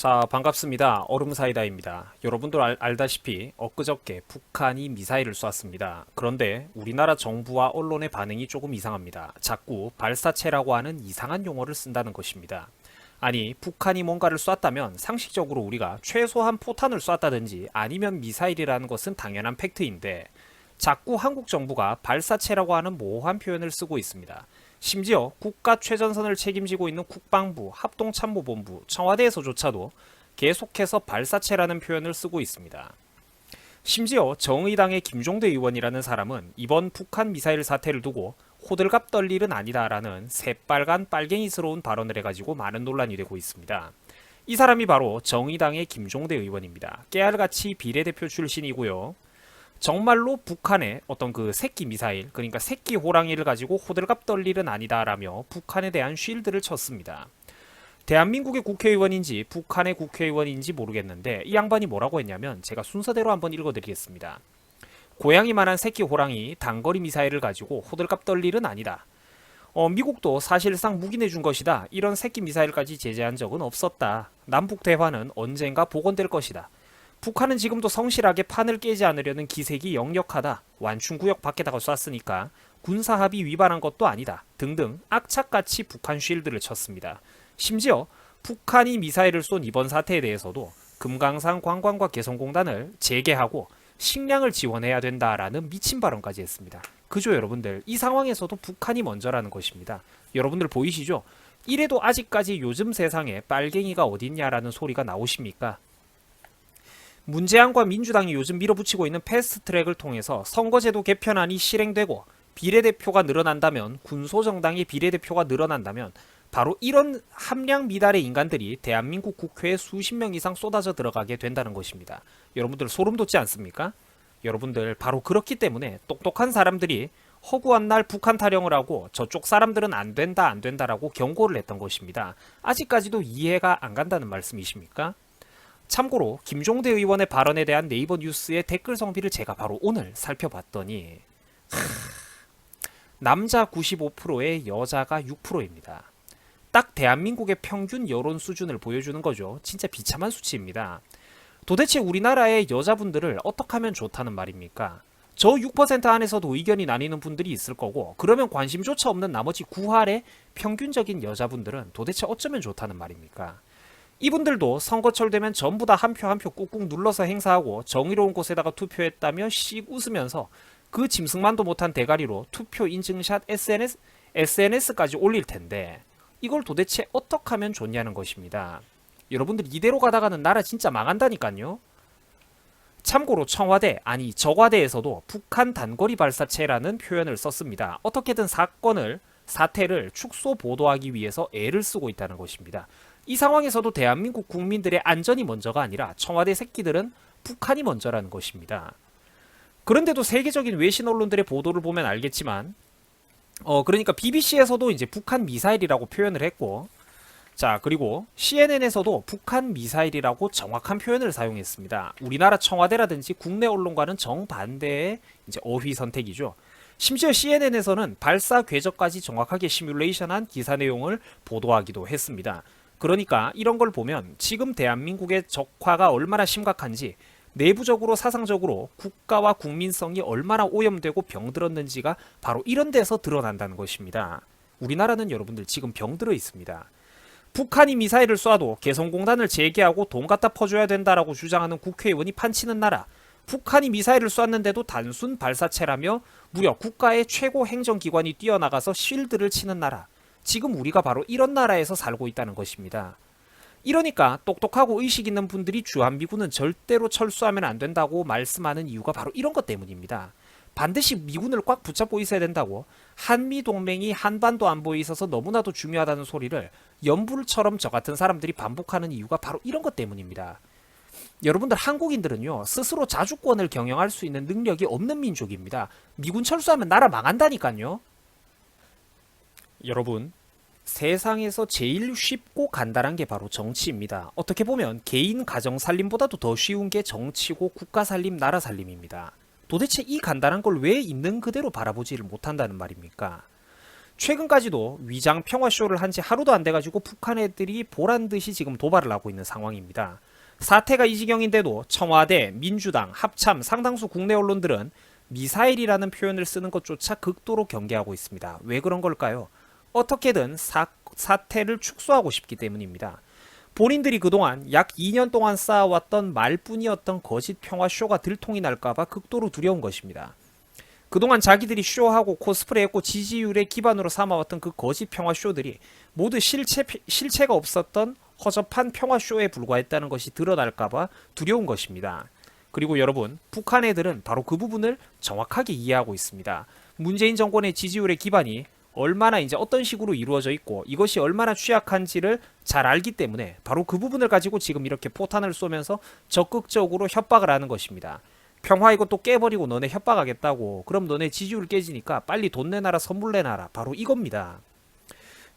자, 반갑습니다. 얼음사이다입니다. 여러분들 알, 알다시피 엊그저께 북한이 미사일을 쐈습니다. 그런데 우리나라 정부와 언론의 반응이 조금 이상합니다. 자꾸 발사체라고 하는 이상한 용어를 쓴다는 것입니다. 아니, 북한이 뭔가를 쐈다면 상식적으로 우리가 최소한 포탄을 쐈다든지 아니면 미사일이라는 것은 당연한 팩트인데 자꾸 한국 정부가 발사체라고 하는 모호한 표현을 쓰고 있습니다. 심지어 국가 최전선을 책임지고 있는 국방부, 합동참모본부, 청와대에서조차도 계속해서 발사체라는 표현을 쓰고 있습니다. 심지어 정의당의 김종대 의원이라는 사람은 이번 북한 미사일 사태를 두고 호들갑 떨 일은 아니다라는 새빨간 빨갱이스러운 발언을 해가지고 많은 논란이 되고 있습니다. 이 사람이 바로 정의당의 김종대 의원입니다. 깨알같이 비례대표 출신이고요. 정말로 북한의 어떤 그 새끼 미사일, 그러니까 새끼 호랑이를 가지고 호들갑 떨 일은 아니다라며 북한에 대한 쉴드를 쳤습니다. 대한민국의 국회의원인지 북한의 국회의원인지 모르겠는데 이 양반이 뭐라고 했냐면 제가 순서대로 한번 읽어드리겠습니다. 고양이만한 새끼 호랑이 단거리 미사일을 가지고 호들갑 떨 일은 아니다. 어, 미국도 사실상 묵인해준 것이다. 이런 새끼 미사일까지 제재한 적은 없었다. 남북 대화는 언젠가 복원될 것이다. 북한은 지금도 성실하게 판을 깨지 않으려는 기색이 역력하다. 완충구역 밖에다가 쐈으니까 군사합의 위반한 것도 아니다. 등등 악착같이 북한 쉴드를 쳤습니다. 심지어 북한이 미사일을 쏜 이번 사태에 대해서도 금강산 관광과 개성공단을 재개하고 식량을 지원해야 된다라는 미친 발언까지 했습니다. 그죠 여러분들 이 상황에서도 북한이 먼저라는 것입니다. 여러분들 보이시죠? 이래도 아직까지 요즘 세상에 빨갱이가 어딨냐라는 소리가 나오십니까? 문재안과 민주당이 요즘 밀어붙이고 있는 패스트트랙을 통해서 선거제도 개편안이 실행되고 비례대표가 늘어난다면 군소정당의 비례대표가 늘어난다면 바로 이런 함량 미달의 인간들이 대한민국 국회에 수십 명 이상 쏟아져 들어가게 된다는 것입니다. 여러분들 소름 돋지 않습니까? 여러분들 바로 그렇기 때문에 똑똑한 사람들이 허구한 날 북한 타령을 하고 저쪽 사람들은 안 된다 안 된다라고 경고를 했던 것입니다. 아직까지도 이해가 안 간다는 말씀이십니까? 참고로 김종대 의원의 발언에 대한 네이버 뉴스의 댓글 성비를 제가 바로 오늘 살펴봤더니 하, 남자 95%에 여자가 6%입니다. 딱 대한민국의 평균 여론 수준을 보여주는 거죠. 진짜 비참한 수치입니다. 도대체 우리나라의 여자분들을 어떻게 하면 좋다는 말입니까? 저 6% 안에서도 의견이 나뉘는 분들이 있을 거고 그러면 관심조차 없는 나머지 9할의 평균적인 여자분들은 도대체 어쩌면 좋다는 말입니까? 이분들도 선거철 되면 전부 다 한 표 한 표 꾹꾹 눌러서 행사하고 정의로운 곳에다가 투표했다며 씩 웃으면서 그 짐승만도 못한 대가리로 투표 인증샷 SNS, SNS까지 올릴 텐데 이걸 도대체 어떻게 하면 좋냐는 것입니다. 여러분들 이대로 가다가는 나라 진짜 망한다니까요. 참고로 청와대 아니 저과대에서도 북한 단거리 발사체라는 표현을 썼습니다. 어떻게든 사건을 사태를 축소 보도하기 위해서 애를 쓰고 있다는 것입니다. 이 상황에서도 대한민국 국민들의 안전이 먼저가 아니라 청와대 새끼들은 북한이 먼저라는 것입니다. 그런데도 세계적인 외신 언론들의 보도를 보면 알겠지만 어 그러니까 BBC에서도 이제 북한 미사일이라고 표현을 했고 자 그리고 CNN에서도 북한 미사일이라고 정확한 표현을 사용했습니다. 우리나라 청와대라든지 국내 언론과는 정반대의 이제 어휘 선택이죠. 심지어 CNN에서는 발사 궤적까지 정확하게 시뮬레이션한 기사 내용을 보도하기도 했습니다. 그러니까 이런 걸 보면 지금 대한민국의 적화가 얼마나 심각한지 내부적으로 사상적으로 국가와 국민성이 얼마나 오염되고 병들었는지가 바로 이런 데서 드러난다는 것입니다. 우리나라는 여러분들 지금 병들어 있습니다. 북한이 미사일을 쏴도 개성공단을 재개하고 돈 갖다 퍼줘야 된다라고 주장하는 국회의원이 판치는 나라. 북한이 미사일을 쐈는데도 단순 발사체라며 무려 국가의 최고 행정기관이 뛰어나가서 쉴드를 치는 나라. 지금 우리가 바로 이런 나라에서 살고 있다는 것입니다. 이러니까 똑똑하고 의식 있는 분들이 주한미군은 절대로 철수하면 안 된다고 말씀하는 이유가 바로 이런 것 때문입니다. 반드시 미군을 꽉 붙잡고 있어야 된다고 한미 동맹이 한반도 안보에 있어서 너무나도 중요하다는 소리를 연불처럼 저 같은 사람들이 반복하는 이유가 바로 이런 것 때문입니다. 여러분들 한국인들은요 스스로 자주권을 경영할 수 있는 능력이 없는 민족입니다. 미군 철수하면 나라 망한다니까요. 여러분 세상에서 제일 쉽고 간단한 게 바로 정치입니다. 어떻게 보면 개인 가정 살림보다도 더 쉬운 게 정치고 국가 살림, 나라 살림입니다. 도대체 이 간단한 걸 왜 있는 그대로 바라보지를 못한다는 말입니까? 최근까지도 위장 평화쇼를 한 지 하루도 안 돼가지고 북한 애들이 보란 듯이 지금 도발을 하고 있는 상황입니다. 사태가 이 지경인데도 청와대, 민주당, 합참, 상당수 국내 언론들은 미사일이라는 표현을 쓰는 것조차 극도로 경계하고 있습니다. 왜 그런 걸까요? 어떻게든 사, 사태를 축소하고 싶기 때문입니다. 본인들이 그동안 약 2년 동안 쌓아왔던 말뿐이었던 거짓 평화 쇼가 들통이 날까봐 극도로 두려운 것입니다. 그동안 자기들이 쇼하고 코스프레했고 지지율의 기반으로 삼아왔던 그 거짓 평화 쇼들이 모두 실체, 실체가 없었던 허접한 평화 쇼에 불과했다는 것이 드러날까봐 두려운 것입니다. 그리고 여러분, 북한 애들은 바로 그 부분을 정확하게 이해하고 있습니다. 문재인 정권의 지지율의 기반이 얼마나 이제 어떤 식으로 이루어져 있고 이것이 얼마나 취약한지를 잘 알기 때문에 바로 그 부분을 가지고 지금 이렇게 포탄을 쏘면서 적극적으로 협박을 하는 것입니다. 평화 또 깨버리고 너네 협박하겠다고 그럼 너네 지지율 깨지니까 빨리 돈 내놔라 선물 내놔라 바로 이겁니다.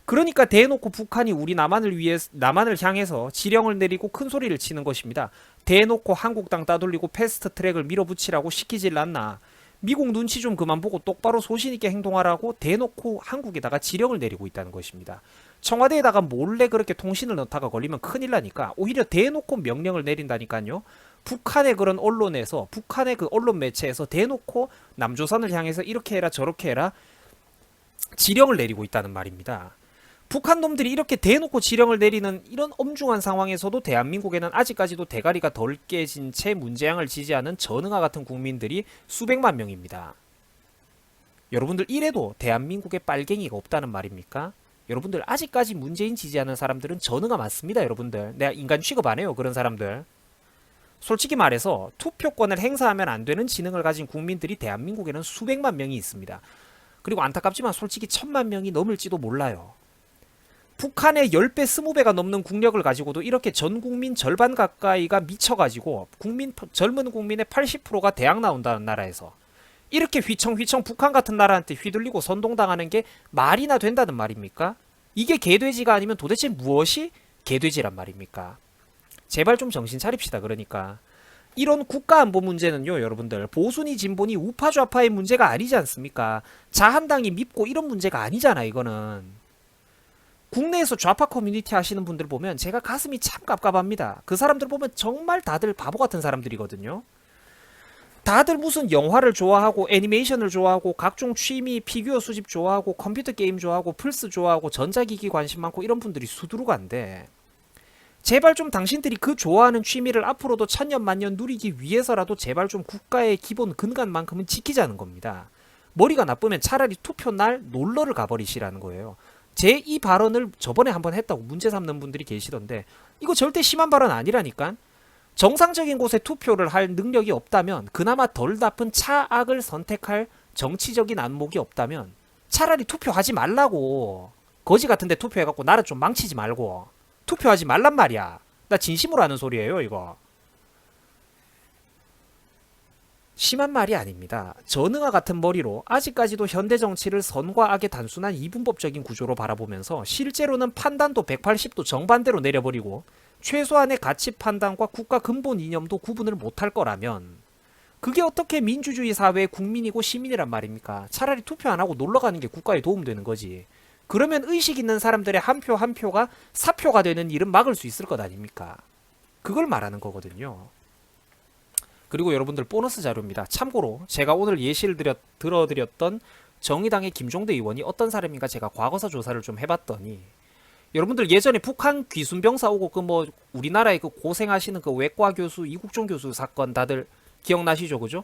그러니까 대놓고 북한이 우리 남한을 위해 남한을 향해서 지령을 내리고 큰 소리를 치는 것입니다. 대놓고 한국 땅 따돌리고 패스트 트랙을 밀어붙이라고 시키질 않나. 미국 눈치 좀 그만 보고 똑바로 소신 있게 행동하라고 대놓고 한국에다가 지령을 내리고 있다는 것입니다. 청와대에다가 몰래 그렇게 통신을 넣다가 걸리면 큰일 나니까 오히려 대놓고 명령을 내린다니까요. 북한의 그런 언론에서 북한의 그 언론 매체에서 대놓고 남조선을 향해서 이렇게 해라 저렇게 해라 지령을 내리고 있다는 말입니다. 북한 놈들이 이렇게 대놓고 지령을 내리는 이런 엄중한 상황에서도 대한민국에는 아직까지도 대가리가 덜 깨진 채 문재양을 지지하는 전응아 같은 국민들이 수백만 명입니다. 여러분들 이래도 대한민국에 빨갱이가 없다는 말입니까? 여러분들 아직까지 문재인 지지하는 사람들은 전응아 맞습니다, 여러분들. 내가 인간 취급 안 해요, 그런 사람들. 솔직히 말해서 투표권을 행사하면 안 되는 지능을 가진 국민들이 대한민국에는 수백만 명이 있습니다. 그리고 안타깝지만 솔직히 천만 명이 넘을지도 몰라요. 북한의 10배, 20배가 넘는 국력을 가지고도 이렇게 전 국민 절반 가까이가 미쳐가지고 국민 젊은 국민의 80%가 대학 나온다는 나라에서 이렇게 휘청휘청 북한 같은 나라한테 휘둘리고 선동당하는 게 말이나 된다는 말입니까? 이게 개돼지가 아니면 도대체 무엇이 개돼지란 말입니까? 제발 좀 정신 차립시다 그러니까 이런 국가 안보 문제는요 여러분들 보수니 진보니 우파 좌파의 문제가 아니지 않습니까 자한당이 밉고 이런 문제가 아니잖아 이거는 국내에서 좌파 커뮤니티 하시는 분들 보면 제가 가슴이 참 깝깝합니다 그 사람들 보면 정말 다들 바보 같은 사람들이거든요 다들 무슨 영화를 좋아하고 애니메이션을 좋아하고 각종 취미 피규어 수집 좋아하고 컴퓨터 게임 좋아하고 플스 좋아하고 전자기기 관심 많고 이런 분들이 수두룩한데 제발 좀 당신들이 그 좋아하는 취미를 앞으로도 천년 만년 누리기 위해서라도 제발 좀 국가의 기본 근간만큼은 지키자는 겁니다. 머리가 나쁘면 차라리 투표 날 놀러를 가버리시라는 거예요. 제 이 발언을 저번에 한번 했다고 문제 삼는 분들이 계시던데 이거 절대 심한 발언 아니라니까. 정상적인 곳에 투표를 할 능력이 없다면 그나마 덜 나쁜 차악을 선택할 정치적인 안목이 없다면 차라리 투표하지 말라고 거지 같은데 투표해갖고 나라 좀 망치지 말고 투표하지 말란 말이야. 나 진심으로 하는 소리예요, 이거. 심한 말이 아닙니다. 전응아 같은 머리로 아직까지도 현대 정치를 선과 악의 단순한 이분법적인 구조로 바라보면서 실제로는 판단도 180도 정반대로 내려버리고 최소한의 가치 판단과 국가 근본 이념도 구분을 못할 거라면 그게 어떻게 민주주의 사회의 국민이고 시민이란 말입니까? 차라리 투표 안 하고 놀러 가는 게 국가에 도움되는 거지. 그러면 의식 있는 사람들의 한 표한 표가 사표가 되는 일은 막을 수 있을 것 아닙니까? 그걸 말하는 거거든요. 그리고 여러분들 보너스 자료입니다. 참고로 제가 오늘 예시를 드렸, 들어드렸던 정의당의 김종대 의원이 어떤 사람인가 제가 과거사 조사를 좀 해봤더니 여러분들 예전에 북한 귀순병 사 오고 그 뭐 우리나라에 그 고생하시는 그 외과 교수 이국종 교수 사건 다들 기억나시죠, 그죠?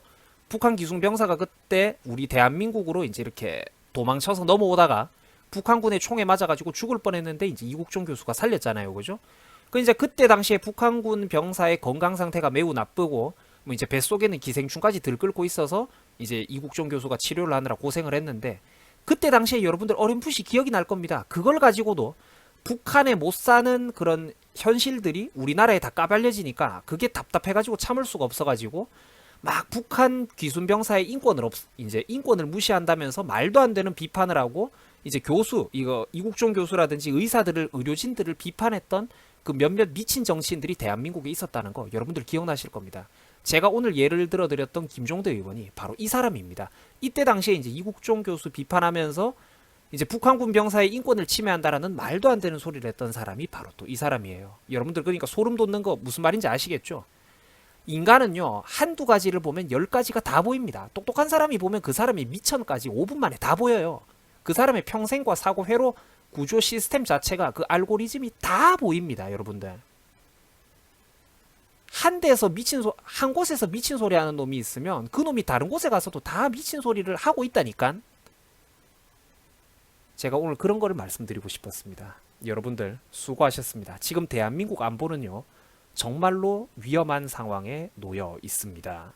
북한 귀순병사가 그때 우리 대한민국으로 이제 이렇게 도망쳐서 넘어오다가 북한군의 총에 맞아가지고 죽을 뻔했는데 이제 이국종 교수가 살렸잖아요, 그죠? 그 이제 그때 당시에 북한군 병사의 건강 상태가 매우 나쁘고 뭐 이제 뱃속에는 기생충까지 들끓고 있어서 이제 이국종 교수가 치료를 하느라 고생을 했는데 그때 당시에 여러분들 어렴풋이 기억이 날 겁니다. 그걸 가지고도 북한에 못 사는 그런 현실들이 우리나라에 다 까발려지니까 그게 답답해가지고 참을 수가 없어가지고 막 북한 귀순병사의 인권을 없 이제 인권을 무시한다면서 말도 안 되는 비판을 하고 이제 교수 이거 이국종 교수라든지 의사들을 의료진들을 비판했던 그 몇몇 미친 정치인들이 대한민국에 있었다는 거 여러분들 기억나실 겁니다. 제가 오늘 예를 들어 드렸던 김종대 의원이 바로 이 사람입니다. 이때 당시에 이제 이국종 교수 비판하면서 이제 북한군 병사의 인권을 침해한다라는 말도 안 되는 소리를 했던 사람이 바로 또 이 사람이에요. 여러분들 그러니까 소름 돋는 거 무슨 말인지 아시겠죠? 인간은요 한두 가지를 보면 열 가지가 다 보입니다. 똑똑한 사람이 보면 그 사람이 미천까지 5분 만에 다 보여요. 그 사람의 평생과 사고 회로 구조 시스템 자체가 그 알고리즘이 다 보입니다, 여러분들. 한 데서 미친 소, 한 곳에서 미친 소리 하는 놈이 있으면 그 놈이 다른 곳에 가서도 다 미친 소리를 하고 있다니까. 제가 오늘 그런 거를 말씀드리고 싶었습니다. 여러분들 수고하셨습니다. 지금 대한민국 안보는요. 정말로 위험한 상황에 놓여 있습니다.